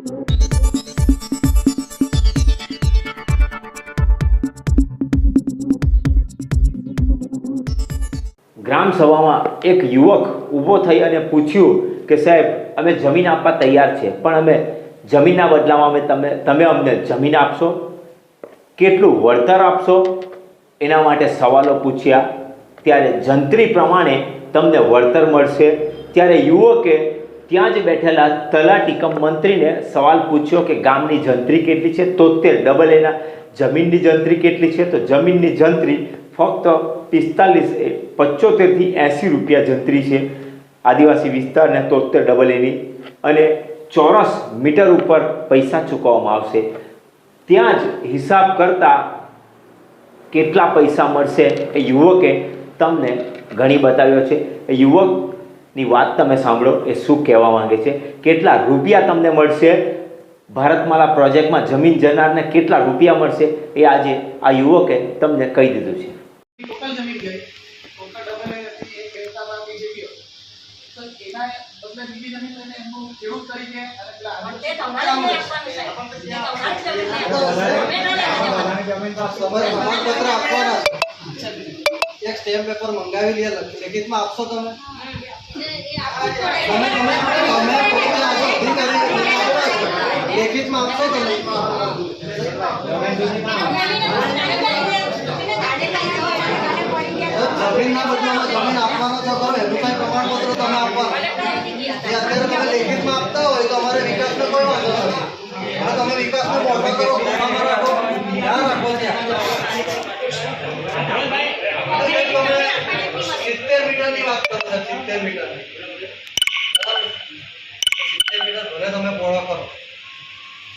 ગ્રામ સભામાં એક યુવક ઊભો થઈ અને પૂછ્યું કે, સાહેબ, અમે જમીન આપવા તૈયાર છે, પણ અમે જમીનના બદલામાં અમે તમે તમે અમને જમીન આપશો? કેટલું વળતર આપશો? એના માટે સવાલો પૂછ્યા. ત્યારે જંત્રી પ્રમાણે તમને વળતર મળશે. ત્યારે યુવકે ત્યાં જ બેઠેલા તલાટીકમ મંત્રીને સવાલ પૂછ્યો કે ગામની જંત્રી કેટલી છે? તોતેર. ડબલ એના. જમીનની જંત્રી કેટલી છે? તો જમીનની જંત્રી ફક્ત પિસ્તાલીસ પચોતેરથી એંસી રૂપિયા જંત્રી છે. આદિવાસી વિસ્તારને તોતેર ડબલ એની. અને ચોરસ મીટર ઉપર પૈસા ચૂકવવામાં આવશે. ત્યાં જ હિસાબ કરતાં કેટલા પૈસા મળશે? એ યુવકે તમને ઘણી બતાવ્યો છે. એ યુવકની વાત તમે સાંભળો એ શું કહેવા માંગે છે? કેટલા રૂપિયા તમને મળશે? ભારતમાલા પ્રોજેક્ટમાં જમીન જનારને કેટલા રૂપિયા મળશે? એ આજે આ યુવકે તમને કહી દીધું છે. ના એક સ્ટેમ્પ પેપર મંગાવી લે લેખિતમાં આપશો તમે? લેખિતમાં આપશો કે જમીનના બદલામાં જમીન આપવાનો છો કરો એનું કઈ પ્રમાણપત્ર તમે આપવાનું એ અત્યારે તમે લેખિતમાં આપતા હોય તો અમારે વિકાસનો કોઈ વાંધો નથી અને તમે વિકાસનો મોટો કરો. ધ્યાન રાખો ત્યાં.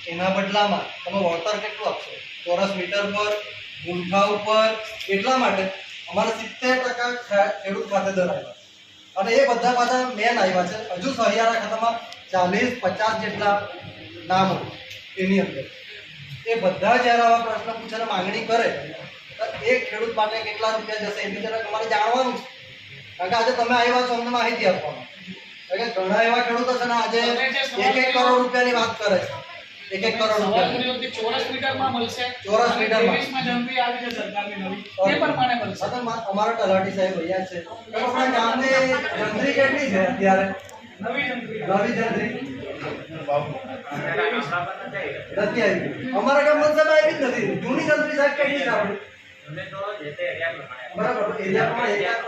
એના બદલામાં તમે વળતર કેટલું આપશો ચોરસ મીટર પર ગુંઠા ઉપર એટલા માટે અમારે સિત્તેર ટકા ખેડૂત ખાતેદાર આવ્યા અને એ બધા પાછા મેન આવ્યા છે હજુ સહિયારા ખાતામાં ચાલીસ પચાસ જેટલા નામો એની અંદર એ બધા જ્યારે આવા પ્રશ્ન પૂછે માંગણી કરે તો એ ખેડૂત માટે કેટલા રૂપિયા જશે એની જરાક અમારે જાણવાનું છે. કારણ કે આજે તમે આવ્યા છો અમને માહિતી આપવાનું કારણ કે ઘણા એવા ખેડૂતો છે ને આજે એક એક કરોડ રૂપિયાની વાત કરે છે. એક એક કરોડ રૂપિયા કે ચોરસ મીટરમાં મળશે. ચોરસ મીટરમાં. 23 માં આવી છે સરકારની નવી. તે પ્રમાણે મળશે. હવે તલાટી સાહેબ અહીંયા છે. તો ગામની જંત્રી કેટલી છે અત્યારે? નવી જંત્રી નવી જંત્રી નથી આવી. અમારા ગામમાં સાહેબ આવી જ નથી. જૂની જંત્રી સાહેબ કેટલી છે આપણી? બરાબર એરિયા પ્રમાણે એરિયા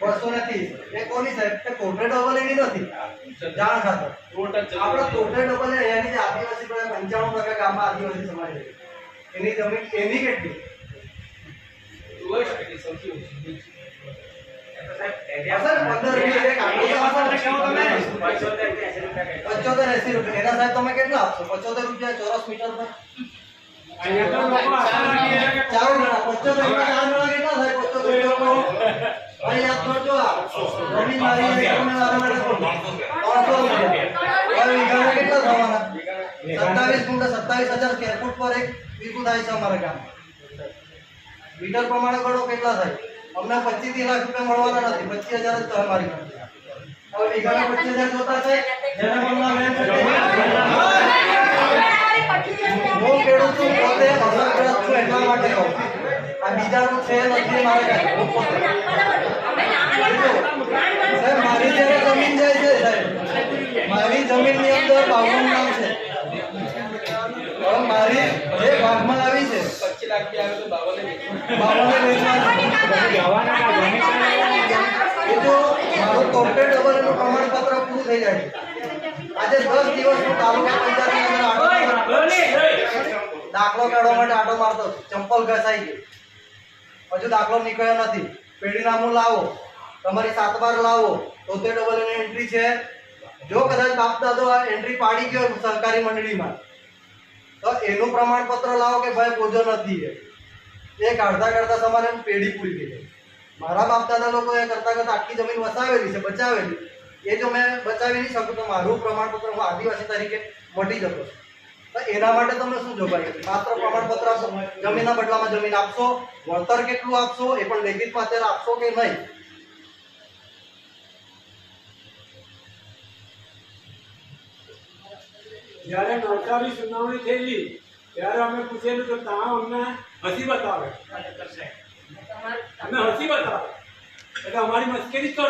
બસો ને ત્રીસ. એ કોની સાહેબ કોટે ડબલ એની નથી. જાણ આપણે ડબલ અહીંયાની જે આદિવાસી બધા પંચાણું ટકા ગામમાં આદિવાસી સમાજ એની જમીન એની કેટલી? સૌથી ને પંચોતેર એસી રૂપિયા એના સાહેબ તમે કેટલા આપશો પંચોતેર રૂપિયા ચોરસ મીટર પર ચાર જણા પંચોતેર રૂપિયા ચાર જણા કેટલા થાય પંચોતેર રૂપિયા અહીં યાદ કરજો આ જમીન મારી છે, તમે મારા માટે કોણ? ત્રણસો રૂપિયા હવે વીઘાના કેટલા થવાના સત્તાવીસ ગુંઠા સત્તાવીસ હજાર સ્ક્વેર ફૂટ પર એક વીઘું થાય છે અમારા ગામ મીટર પ્રમાણે ગણો કેટલા થાય અમને પચીસ લાખ રૂપિયા મળવાના નથી. પચીસ હજાર જ થાય મારી હવે વીઘાના પચીસ હજાર જોતા છે જેને મનમાં વેમ હું ખેડૂત છું પોતે અસરગ્રસ્ત છું એટલા માટે કહું. આ બીજાનું છે નથી મારે હું પોતે. સાહેબ મારી જ્યારે જમીન જાય છે સાહેબ. મારી જમીનની અંદર બાવન નામ છે. મારી જે ભાગમાં આવી છે બાવને વેચવાની. એ દાખલો કાઢવા માટે આટો મારતો. ચંપલ ઘસાઈ ગયો. હજુ દાખલો નીકળ્યો નથી. પેઢીનામું લાવો. તમારી સાત બાર લાવો. તોતેર ડબલ એની એન્ટ્રી છે. જો કદાચ બાપ દાદો એન્ટ્રી પાડી ગયો સહકારી મંડળીમાં, તો એનું પ્રમાણપત્ર લાવો કે ભાઈ બોજો નથી એ કાઢતા કાઢતા તમારે પેઢી પૂરી થઈ જાય. મારા બાપ દાદા એ કરતાં કરતાં આખી જમીન વસાવેલી છે, બચાવેલી. એ જો મેં બચાવી નહીં શકું તો મારું પ્રમાણપત્ર હું આદિવાસી તરીકે મટી જતો. તો એના માટે તમે શું જોગવાઈ માત્ર પ્રમાણપત્ર આપશો? જમીનના બદલામાં જમીન આપશો? વળતર કેટલું આપશો? એ પણ લેખિત અત્યારે આપશો કે નહીં? જ્યારે નવસારી સુનાવણી થયેલી ત્યારે અમે પૂછેલું તો ત્યાં અમને હસી બતાવે. અમે હસી બતાવે. એટલે અમારી મશ્કરી કરો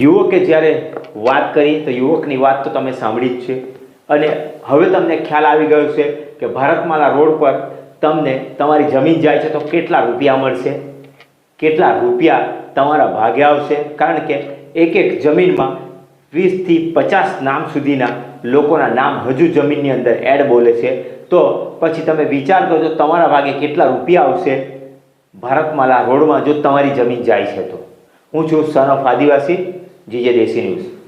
યુવકે જ્યારે વાત કરી, તો યુવકની વાત તો તમે સાંભળી જ છે. અને હવે તમને ખ્યાલ આવી ગયો છે કે ભારતમાલા રોડ પર તમને તમારી જમીન જાય છે તો કેટલા રૂપિયા મળશે? કેટલા રૂપિયા તમારા ભાગે આવશે? કારણ કે એક એક જમીનમાં વીસથી પચાસ નામ સુધીના લોકોના નામ હજુ જમીનની અંદર એડ બોલે છે. તો પછી તમે વિચાર કરજો તમારા ભાગે કેટલા રૂપિયા આવશે? ભારતમાલા રોડમાં જો તમારી જમીન જાય છે તો. હું છું son of Adivasi, GJ Desi news.